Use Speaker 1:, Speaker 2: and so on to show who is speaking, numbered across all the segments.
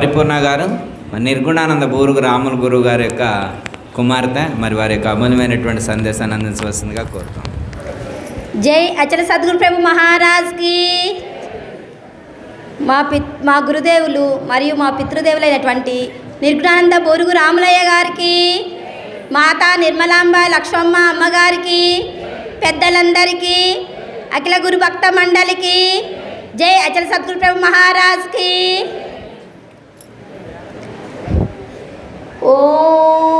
Speaker 1: పరిపూర్ణ గారు నిర్గుణానంద బూరుగు రాముల గురువు గారి యొక్క కుమార్తె మరి వారి యొక్క అమూల్యమైనటువంటి సందేశాన్ని అందించవలసిందిగా కోరుతాం
Speaker 2: జై అచల సద్గురు ప్రభు మహారాజ్కి మా పిత్ మా గురుదేవులు మరియు మా పితృదేవులైనటువంటి నిర్గుణానంద బోరుగు రాములయ్య గారికి మాతా నిర్మలాంబ లక్ష్మమ్మ అమ్మగారికి పెద్దలందరికీ అఖిల గురు భక్త మండలికి జై అచల సద్గురు ప్రభు మహారాజ్కి ॐ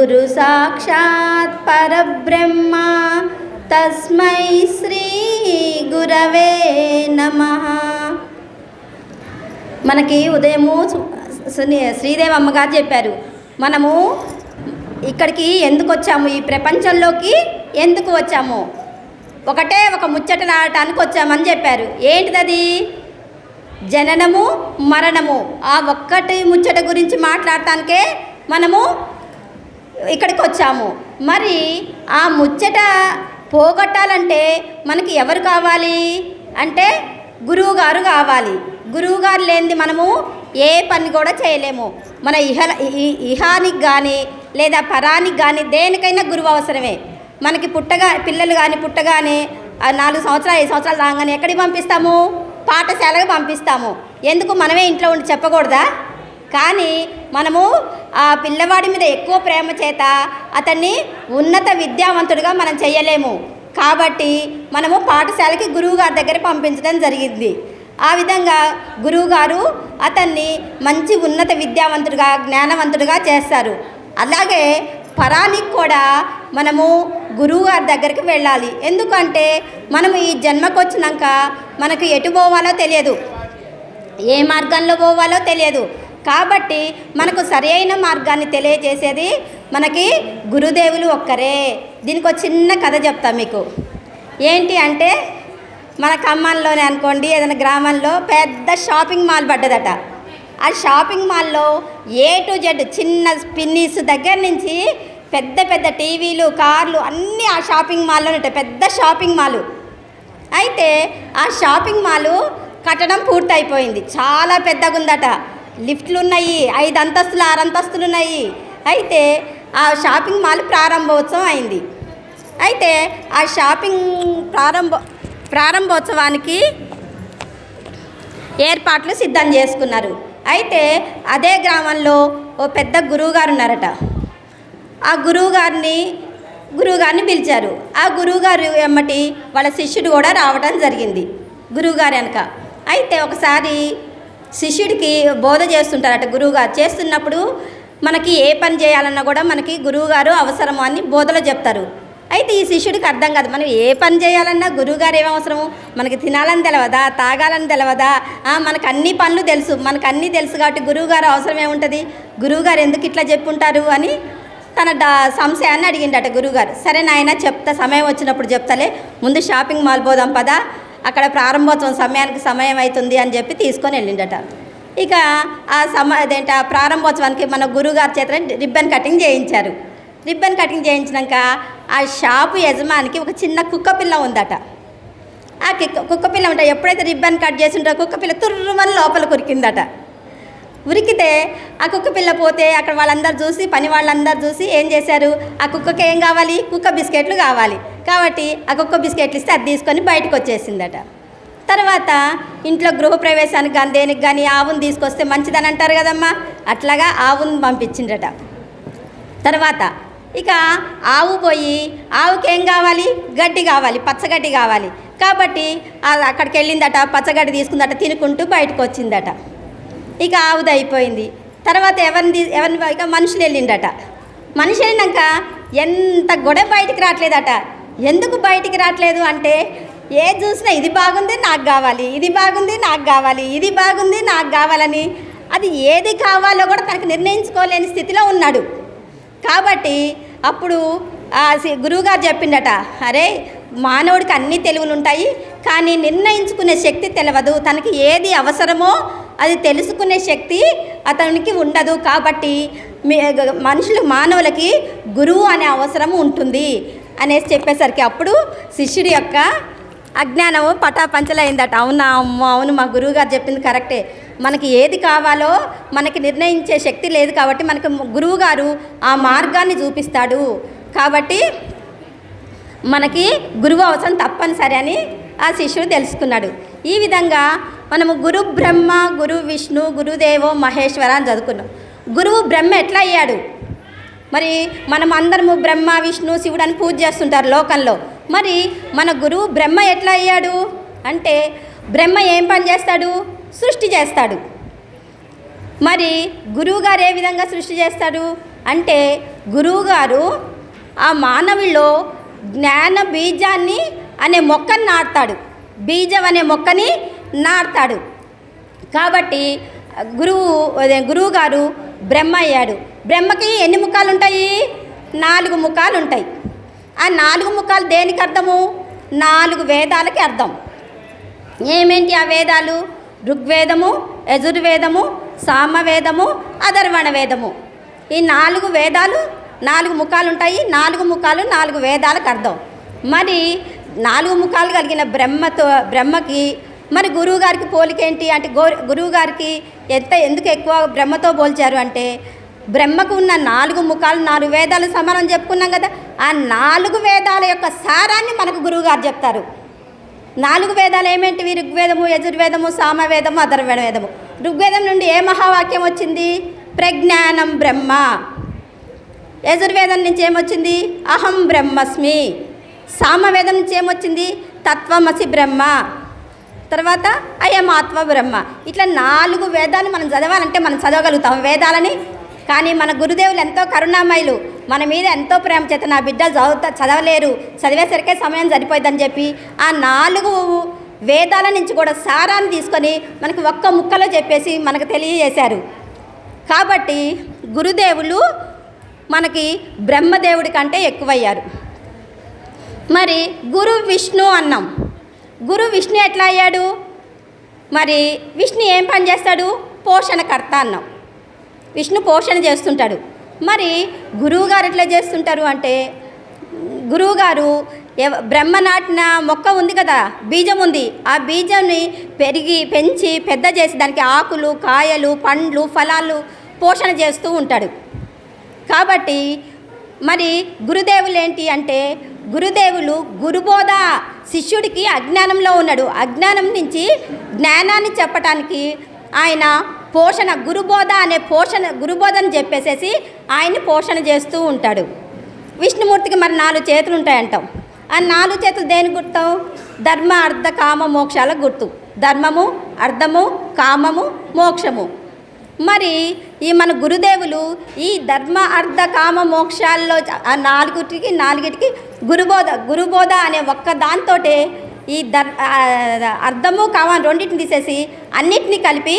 Speaker 2: గురు సాక్షాత్ పరబ్రహ్మ తస్మై శ్రీ గురవే నమ మనకి ఉదయము శ్రీదేవి అమ్మగారు చెప్పారు మనము ఇక్కడికి ఎందుకు వచ్చాము ఈ ప్రపంచంలోకి ఎందుకు వచ్చాము ఒకటే ఒక ముచ్చట రావటానికి వచ్చామని చెప్పారు ఏంటిదది జననము మరణము ఆ ఒక్కటి ముచ్చట గురించి మాట్లాడటానికే మనము ఇక్కడికి వచ్చాము మరి ఆ ముచ్చట పోగొట్టాలంటే మనకి ఎవరు కావాలి అంటే గురువు గారు కావాలి గురువు గారు లేనిది మనము ఏ పని కూడా చేయలేము మన ఇహ ఇహానికి కానీ లేదా పరానికి కానీ దేనికైనా గురువు అవసరమే మనకి పుట్టగా పిల్లలు కానీ పుట్టగానే నాలుగు సంవత్సరాలు ఐదు సంవత్సరాలు రాగానే ఎక్కడికి పంపిస్తాము పాఠశాలకు పంపిస్తాము ఎందుకు మనమే ఇంట్లో ఉండి చెప్పకూడదా కానీ మనము ఆ పిల్లవాడి మీద ఎక్కువ ప్రేమ చేత అతన్ని ఉన్నత విద్యావంతుడిగా మనం చేయలేము కాబట్టి మనము పాఠశాలకి గురువుగారి దగ్గర పంపించడం జరిగింది ఆ విధంగా గురువుగారు అతన్ని మంచి ఉన్నత విద్యావంతుడిగా జ్ఞానవంతుడిగా చేస్తారు అలాగే పరానికి కూడా మనము గురువుగారి దగ్గరికి వెళ్ళాలి ఎందుకంటే మనము ఈ జన్మకు వచ్చినాక మనకు ఎటు పోవాలో తెలియదు ఏ మార్గంలో పోవాలో తెలియదు కాబట్టి మనకు సరైన మార్గాన్ని తెలియజేసేది మనకి గురుదేవులు ఒక్కరే దీనికి ఒక చిన్న కథ చెప్తా మీకు ఏంటి అంటే మన ఖమ్మంలోనే అనుకోండి ఏదైనా గ్రామంలో పెద్ద షాపింగ్ మాల్ పడ్డదట ఆ షాపింగ్ మాల్లో ఏ టు జెడ్ చిన్న స్పిన్నీస్ దగ్గర నుంచి పెద్ద పెద్ద టీవీలు కార్లు అన్నీ ఆ షాపింగ్ మాల్లో ఉంటాయి పెద్ద షాపింగ్ మాల్ అయితే ఆ షాపింగ్ మాల్ కట్టడం పూర్తయిపోయింది చాలా పెద్దగా ఉందట లిఫ్ట్లు ఉన్నాయి ఐదు అంతస్తులు ఆరు అంతస్తులు ఉన్నాయి అయితే ఆ షాపింగ్ మాల్ ప్రారంభోత్సవం అయింది అయితే ఆ షాపింగ్ ప్రారంభ ప్రారంభోత్సవానికి ఏర్పాట్లు సిద్ధం చేసుకున్నారు అయితే అదే గ్రామంలో ఓ పెద్ద గురువుగారు ఉన్నారట ఆ గురువుగారిని గురువుగారిని పిలిచారు ఆ గురువుగారు ఎమ్మటి వాళ్ళ శిష్యుడు కూడా రావడం జరిగింది గురువుగారు వెనక అయితే ఒకసారి శిష్యుడికి బోధ చేస్తుంటారట గురువుగారు చేస్తున్నప్పుడు మనకి ఏ పని చేయాలన్నా కూడా మనకి గురువుగారు అవసరము అని బోధలో చెప్తారు అయితే ఈ శిష్యుడికి అర్థం కాదు మనం ఏ పని చేయాలన్నా గురువుగారు ఏం అవసరము మనకి తినాలని తెలవదా తాగాలని తెలవదా మనకు అన్ని పనులు తెలుసు మనకు అన్నీ తెలుసు కాబట్టి గురువుగారు అవసరం ఏముంటుంది గురువుగారు ఎందుకు ఇట్లా చెప్పుంటారు అని తన డా సంశయాన్ని అడిగిండట గురువుగారు సరే నాయన చెప్తా సమయం వచ్చినప్పుడు చెప్తాలే ముందు షాపింగ్ మాల్ పోదాం పదా అక్కడ ప్రారంభోత్సవం సమయానికి సమయం అవుతుంది అని చెప్పి తీసుకొని వెళ్ళిండట ఇక ఆ సమ అదేంట ప్రారంభోత్సవానికి మన గురువుగారి చేత రిబ్బన్ కటింగ్ చేయించారు రిబ్బన్ కటింగ్ చేయించినాక ఆ షాపు యజమానికి ఒక చిన్న కుక్కపిల్ల ఉందట ఆ కుక్కపిల్ల ఉంటా ఎప్పుడైతే రిబ్బన్ కట్ చేసి ఉంటారో కుక్కపిల్ల తుర్రుమని లోపల కురికిందట ఉరికితే ఆ కుక్క పిల్ల పోతే అక్కడ వాళ్ళందరూ చూసి పని వాళ్ళందరూ చూసి ఏం చేశారు ఆ కుక్కకి ఏం కావాలి కుక్క బిస్కెట్లు కావాలి కాబట్టి ఆ కుక్క బిస్కెట్లు ఇస్తే అది తీసుకొని బయటకు వచ్చేసిందట తర్వాత ఇంట్లో గృహప్రవేశానికి కానీ దేనికి కానీ ఆవును తీసుకొస్తే మంచిదని అంటారు కదమ్మా అట్లాగా ఆవును పంపించిండట తర్వాత ఇక ఆవు పోయి ఆవుకి ఏం కావాలి గడ్డి కావాలి పచ్చగడ్డి కావాలి కాబట్టి అక్కడికి వెళ్ళిందట పచ్చగడ్డి తీసుకుందట తినుకుంటూ బయటకు వచ్చిందట ఇక ఆవుది అయిపోయింది తర్వాత ఎవరిని ఎవరిని ఇక మనుషులు వెళ్ళిండట మనిషి వెళ్ళినాక ఎంత గొడవ బయటికి రావట్లేదట ఎందుకు బయటికి రావట్లేదు అంటే ఏ చూసినా ఇది బాగుంది నాకు కావాలి ఇది బాగుంది నాకు కావాలి ఇది బాగుంది నాకు కావాలని అది ఏది కావాలో కూడా తనకు నిర్ణయించుకోలేని స్థితిలో ఉన్నాడు కాబట్టి అప్పుడు గురువుగారు చెప్పిండట అరే మానవుడికి అన్ని తెలివులు ఉంటాయి కానీ నిర్ణయించుకునే శక్తి తెలియదు తనకి ఏది అవసరమో అది తెలుసుకునే శక్తి అతనికి ఉండదు కాబట్టి మనుషులు మానవులకి గురువు అనే అవసరం ఉంటుంది అనేసి చెప్పేసరికి అప్పుడు శిష్యుడి యొక్క అజ్ఞానము పటాపంచలైందట అవునా అమ్మ అవును మా గురువు గారు చెప్పింది కరెక్టే మనకి ఏది కావాలో మనకి నిర్ణయించే శక్తి లేదు కాబట్టి మనకి గురువుగారు ఆ మార్గాన్ని చూపిస్తాడు కాబట్టి మనకి గురువు అవసరం తప్పనిసరి అని ఆ శిష్యుడు తెలుసుకున్నాడు ఈ విధంగా మనము గురు బ్రహ్మ గురు విష్ణు గురుదేవో మహేశ్వర అని చదువుకున్నాం గురువు బ్రహ్మ ఎట్లా అయ్యాడు మరి మనం అందరము బ్రహ్మ విష్ణు శివుడు అని పూజ చేస్తుంటారు లోకంలో మరి మన గురువు బ్రహ్మ ఎట్లా అయ్యాడు అంటే బ్రహ్మ ఏం పని చేస్తాడు సృష్టి చేస్తాడు మరి గురువుగారు ఏ విధంగా సృష్టి చేస్తాడు అంటే గురువుగారు ఆ మానవుల్లో జ్ఞాన బీజాన్ని అనే మొక్కని నాటుతాడు బీజం అనే మొక్కని నాడతాడు కాబట్టి గురువు గురువు గారు బ్రహ్మ అయ్యాడు బ్రహ్మకి ఎన్ని ముఖాలు ఉంటాయి నాలుగు ముఖాలు ఉంటాయి ఆ నాలుగు ముఖాలు దేనికి అర్థము నాలుగు వేదాలకి అర్థం ఏమేంటి ఆ వేదాలు ఋగ్వేదము యజుర్వేదము సామవేదము అధర్వణ వేదము ఈ నాలుగు వేదాలు నాలుగు ముఖాలు ఉంటాయి నాలుగు ముఖాలు నాలుగు వేదాలకు అర్థం మరి నాలుగు ముఖాలు కలిగిన బ్రహ్మతో బ్రహ్మకి మరి గురువుగారికి పోలిక ఏంటి అంటే గో గురువుగారికి ఎంత ఎందుకు ఎక్కువ బ్రహ్మతో పోల్చారు అంటే బ్రహ్మకు ఉన్న నాలుగు ముఖాలు నాలుగు వేదాలు సమానం చెప్పుకున్నాం కదా ఆ నాలుగు వేదాల యొక్క సారాన్ని మనకు గురువుగారు చెప్తారు నాలుగు వేదాలు ఏమేంటివి ఋగ్వేదము యజుర్వేదము సామవేదము అధర్వేదము ఋగ్వేదం నుండి ఏ మహావాక్యం వచ్చింది ప్రజ్ఞానం బ్రహ్మ యజుర్వేదం నుంచి ఏమొచ్చింది అహం బ్రహ్మస్మి సామవేదం నుంచి ఏమొచ్చింది తత్వమసి బ్రహ్మ తర్వాత అయం ఆత్మ బ్రహ్మ ఇట్లా నాలుగు వేదాలు మనం చదవాలంటే మనం చదవగలుగుతాం వేదాలని కానీ మన గురుదేవులు ఎంతో కరుణామయులు మన మీద ఎంతో ప్రేమ చేత నా బిడ్డ చదువుతా చదవలేరు చదివేసరికే సమయం సరిపోయిందని చెప్పి ఆ నాలుగు వేదాల నుంచి కూడా సారాన్ని తీసుకొని మనకు ఒక్క ముక్కలో చెప్పేసి మనకు తెలియజేశారు కాబట్టి గురుదేవులు మనకి బ్రహ్మదేవుడి కంటే ఎక్కువయ్యారు మరి గురు విష్ణు అన్నాం గురు విష్ణు ఎట్లా అయ్యాడు మరి విష్ణు ఏం పని చేస్తాడు పోషణకర్త అన్నాం విష్ణు పోషణ చేస్తుంటాడు మరి గురువు గారు ఎట్లా చేస్తుంటారు అంటే గురువు గారు బ్రహ్మ నాటిన మొక్క ఉంది కదా బీజం ఉంది ఆ బీజంని పెరిగి పెంచి పెద్ద చేసి దానికి ఆకులు కాయలు పండ్లు ఫలాలు పోషణ చేస్తూ ఉంటాడు కాబట్టి మరి గురుదేవులు ఏంటి అంటే గురుదేవులు గురుబోధ శిష్యుడికి అజ్ఞానంలో ఉన్నాడు అజ్ఞానం నుంచి జ్ఞానాన్ని చెప్పటానికి ఆయన పోషణ గురుబోధ అనే పోషణ గురుబోధను చెప్పేసేసి ఆయన్ని పోషణ చేస్తూ ఉంటాడు విష్ణుమూర్తికి మరి నాలుగు చేతులు ఉంటాయంటాం ఆ నాలుగు చేతులు దేని గుర్తం ధర్మ అర్థ కామ మోక్షాల గుర్తు ధర్మము అర్థము కామము మోక్షము మరి ఈ మన గురుదేవులు ఈ ధర్మ అర్థ కామ మోక్షాల్లో ఆ నాలుగుటికి నాలుగిటికి గురుబోధ గురుబోధ అనే ఒక్క దాంతో ఈ దర్ అర్థము కావాలి రెండింటిని తీసేసి అన్నిటినీ కలిపి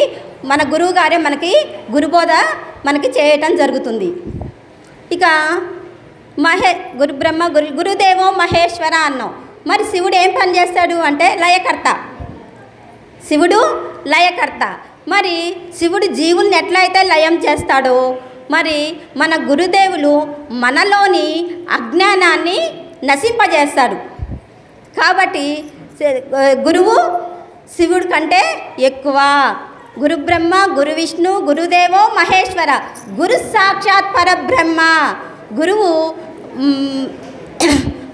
Speaker 2: మన గురువు గారే మనకి గురుబోధ మనకి చేయటం జరుగుతుంది ఇక మహే గురు బ్రహ్మ గురు గురుదేవో మహేశ్వర అన్నాం మరి శివుడు ఏం పని చేస్తాడు అంటే లయకర్త శివుడు లయకర్త మరి శివుడు జీవుల్ని ఎట్లయితే లయం చేస్తాడో మరి మన గురుదేవులు మనలోని అజ్ఞానాన్ని నశింపజేస్తాడు కాబట్టి గురువు శివుడి కంటే ఎక్కువ గురు బ్రహ్మ గురు విష్ణు గురుదేవో మహేశ్వర గురు సాక్షాత్ పరబ్రహ్మ గురువు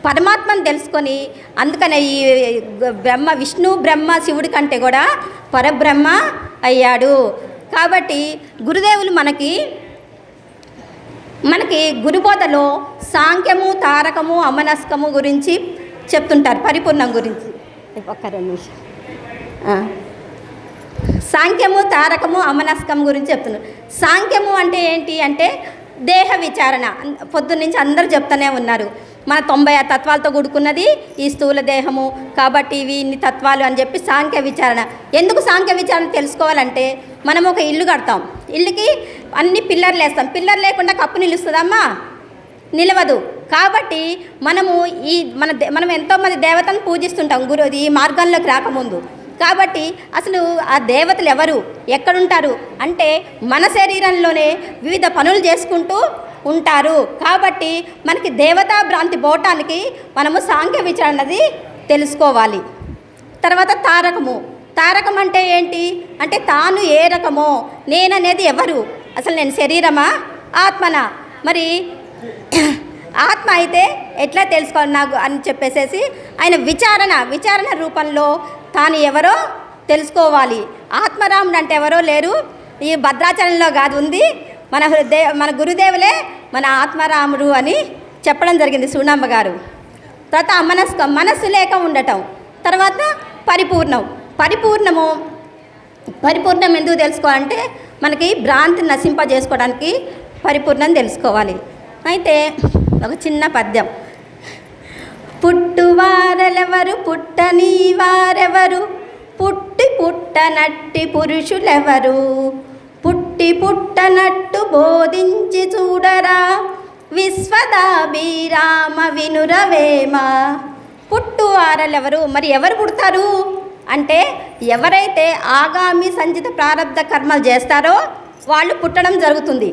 Speaker 2: పరమాత్మను తెలుసుకొని అందుకనే ఈ బ్రహ్మ విష్ణు బ్రహ్మ శివుడి కంటే కూడా పరబ్రహ్మ అయ్యాడు కాబట్టి గురుదేవులు మనకి మనకి గురుబోధలో సాంఖ్యము తారకము అమనస్కము గురించి చెప్తుంటారు పరిపూర్ణం గురించి ఒక్క రెండు సాంఖ్యము తారకము అమనస్కం గురించి చెప్తున్నారు సాంఖ్యము అంటే ఏంటి అంటే దేహ విచారణ పొద్దున్నుంచి అందరూ చెప్తూనే ఉన్నారు మన తొంభై తత్వాలతో కూడుకున్నది ఈ స్థూల దేహము కాబట్టి ఇవి ఇన్ని తత్వాలు అని చెప్పి సాంఖ్య విచారణ ఎందుకు సాంఖ్య విచారణ తెలుసుకోవాలంటే మనం ఒక ఇల్లు కడతాం ఇల్లుకి అన్ని పిల్లర్లు వేస్తాం పిల్లర్ లేకుండా కప్పు నిలుస్తుందమ్మా నిలవదు కాబట్టి మనము ఈ మన మనం ఎంతోమంది దేవతను పూజిస్తుంటాం గురు ఈ మార్గంలోకి రాకముందు కాబట్టి అసలు ఆ దేవతలు ఎవరు ఎక్కడుంటారు అంటే మన శరీరంలోనే వివిధ పనులు చేసుకుంటూ ఉంటారు కాబట్టి మనకి దేవతా భ్రాంతి పోవటానికి మనము సాంఖ్య విచారణది తెలుసుకోవాలి తర్వాత తారకము తారకం అంటే ఏంటి అంటే తాను ఏ రకమో నేననేది ఎవరు అసలు నేను శరీరమా ఆత్మనా మరి ఆత్మ అయితే ఎట్లా తెలుసుకోవాలి నాకు అని చెప్పేసేసి ఆయన విచారణ విచారణ రూపంలో తాను ఎవరో తెలుసుకోవాలి ఆత్మరాముడు అంటే ఎవరో లేరు ఈ భద్రాచలంలో కాదు ఉంది మన హృదయ మన గురుదేవులే మన ఆత్మరాముడు అని చెప్పడం జరిగింది సునామ్మ గారు తర్వాత మనస్ మనస్సు లేక ఉండటం తర్వాత పరిపూర్ణం పరిపూర్ణము పరిపూర్ణం ఎందుకు తెలుసుకోవాలంటే మనకి భ్రాంతి నశింపజేసుకోవడానికి పరిపూర్ణం తెలుసుకోవాలి అయితే ఒక చిన్న పద్యం పుట్టువారెలెవరు పుట్టని వారెవరు పుట్టి పుట్టనట్టి పురుషులెవరు పుట్టి పుట్టనట్టు బోధించి చూడరా విశ్వదాభిరామ వినురవేమ పుట్టువారలెవరు మరి ఎవరు పుడతారు అంటే ఎవరైతే ఆగామి సంచిత ప్రారంభ కర్మలు చేస్తారో వాళ్ళు పుట్టడం జరుగుతుంది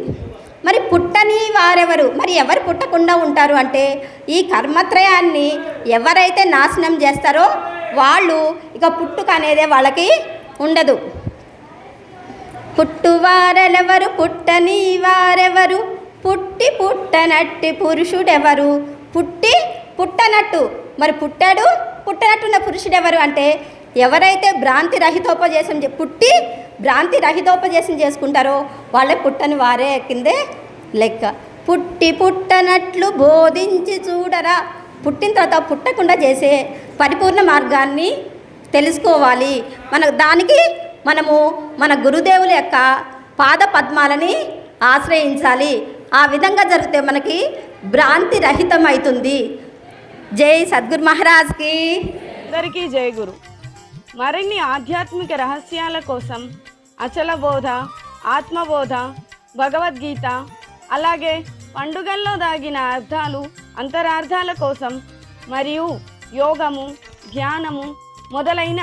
Speaker 2: మరి పుట్టని వారెవరు మరి ఎవరు పుట్టకుండా ఉంటారు అంటే ఈ కర్మత్రయాన్ని ఎవరైతే నాశనం చేస్తారో వాళ్ళు ఇక పుట్టుక అనేదే వాళ్ళకి ఉండదు పుట్టువారెలెవరు పుట్టని వారెవరు పుట్టి పుట్టనట్టి పురుషుడెవరు పుట్టి పుట్టనట్టు మరి పుట్టాడు పుట్టనట్టున్న పురుషుడెవరు అంటే ఎవరైతే భ్రాంతి రహితోపజేసం పుట్టి భ్రాంతి రహితోపజేసం చేసుకుంటారో వాళ్ళే పుట్టని వారే కిందే లెక్క పుట్టి పుట్టనట్లు బోధించి చూడరా పుట్టిన తర్వాత పుట్టకుండా చేసే పరిపూర్ణ మార్గాన్ని తెలుసుకోవాలి మనకు దానికి మనము మన గురుదేవుల యొక్క పాద పద్మాలని ఆశ్రయించాలి ఆ విధంగా జరిగితే మనకి భ్రాంతి రహితం అవుతుంది జై సద్గురు మహారాజ్కి
Speaker 3: అందరికీ జై గురు మరిన్ని ఆధ్యాత్మిక రహస్యాల కోసం బోధ ఆత్మబోధ భగవద్గీత అలాగే పండుగల్లో దాగిన అర్థాలు అంతరార్థాల కోసం మరియు యోగము ధ్యానము మొదలైన